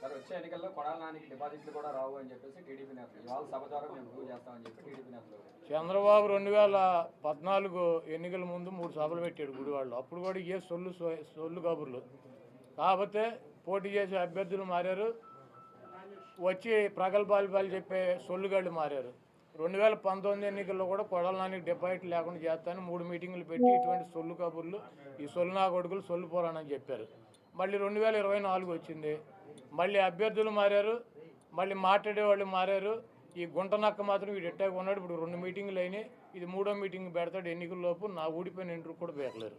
Sir వచ్చే ఎన్నికల్లో కొడాలనానికి డిపాజిట్లు కూడా రావు అని చెప్పేసి టీడీపీ నేతలు ఇవాళ సభ ద్వారా మేము ప్రూవ్ చేస్తామని చెప్పి టీడీపీ నేతలు చంద్రబాబు రెండు వేల పద్నాలుగు ఎన్నికల ముందు మూడు సభలు పెట్టాడు గుడివాళ్ళు అప్పుడు కూడా ఏ సొల్లు సొల్లు కబుర్లు. కాకపోతే పోటీ చేసే అభ్యర్థులు మారారు. వచ్చి ప్రగల్భాలు పాలు చెప్పే సొల్లుగాళ్ళు మారారు. రెండు వేల పంతొమ్మిది ఎన్నికల్లో కూడా కొడల నానికి డిపాజిట్ లేకుండా చేస్తాను మూడు మీటింగులు పెట్టి ఇటువంటి సొల్లు కబుర్లు ఈ సొల్లు నా కొడుకులు సొల్లు పోరానని చెప్పారు. మళ్ళీ రెండు వేల ఇరవై నాలుగు వచ్చింది. మళ్ళీ అభ్యర్థులు మారారు మళ్ళీ మాట్లాడేవాళ్ళు మారారు. ఈ గుంట నక్క మాత్రం వీడు ఎట్టాగా ఉన్నాడు ఇప్పుడు రెండు మీటింగులు అయినాయి. ఇది మూడో మీటింగ్ పెడతాడు ఎన్నికల లోపు. నా ఊడిపోయిన ఇంటర్ కూడా ఉన్నాయి.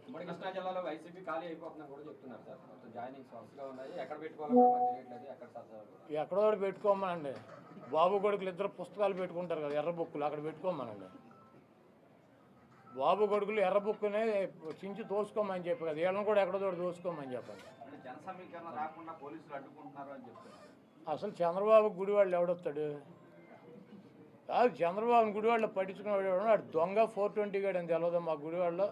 ఎక్కడ పెట్టుకోమనండి. బాబు కొడుకులు ఇద్దరు పుస్తకాలు పెట్టుకుంటారు కదా ఎర్ర బుక్కులు అక్కడ పెట్టుకోమనండి. బాబు కొడుకులు ఎర్ర బుక్కునే చించి తోసుకోమని చెప్పి కదా వీళ్ళని కూడా ఎక్కడో ఒకటి దోసుకోమని చెప్పండి. అంటే జన సమీకరణ రాకుండా పోలీసులు అడ్డుకుంటున్నారు అని చెప్తున్నారు. అసలు చంద్రబాబు గుడివాళ్ళు ఎవడొస్తాడు? కాదు చంద్రబాబు గుడివాళ్ళు పట్టించుకునేవాడు ఎవడు? వాడు దొంగ ఫోర్ ట్వంటీ గాడు అని తెలియదు మా గుడివాళ్ళలో.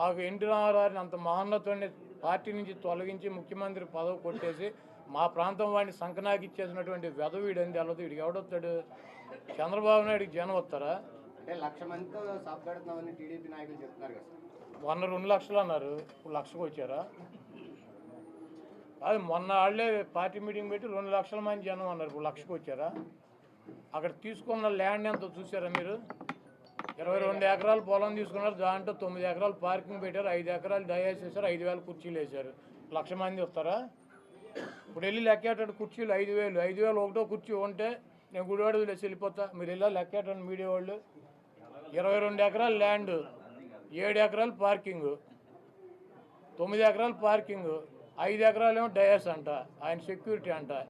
మాకు ఎన్టీ రామారావుని అంత మహోన్నతుడిని పార్టీ నుంచి తొలగించి ముఖ్యమంత్రి పదవి కొట్టేసి మా ప్రాంతం వాడిని సంకనాకి ఇచ్చేసినటువంటి వెధవీడు అని తెలియదు వీడికి ఎవడొస్తాడు? చంద్రబాబు నాయుడికి జనం వస్తారా? అంటే లక్ష మందితో టీడీపీ నాయకులు చెప్తున్నారు కదా రెండు లక్షలు అన్నారు. ఇప్పుడు లక్షకు వచ్చారా? కాదు మొన్న వాళ్ళే పార్టీ మీటింగ్ పెట్టి రెండు లక్షల మంది జనం అన్నారు. ఇప్పుడు లక్షకు వచ్చారా? అక్కడ తీసుకున్న ల్యాండ్ ఎంత చూసారా మీరు? ఇరవై రెండు ఎకరాలు పొలం తీసుకున్నారు. దాంట్లో తొమ్మిది ఎకరాలు పార్కింగ్ పెట్టారు. ఐదు ఎకరాలు డయాస్ వేశారు ఐదు వేల కుర్చీలు వేశారు. లక్ష మంది వస్తారా? ఇప్పుడు వెళ్ళి లెక్కేటట్టు కుర్చీలు ఐదు వేలు. ఐదు వేలు ఒకటో కుర్చీ ఉంటే నేను గుడివాడ వదిలేసి వెళ్ళిపోతా. మీరు వెళ్ళా లెక్కేటండి మీడియా వాళ్ళు? ఇరవై రెండు ఎకరాలు ల్యాండ్ ఏడు ఎకరాలు పార్కింగ్ తొమ్మిది ఎకరాలు పార్కింగ్. ఐదు ఎకరాలు ఏమో డయాస్ అంట ఆయన సెక్యూరిటీ అంట.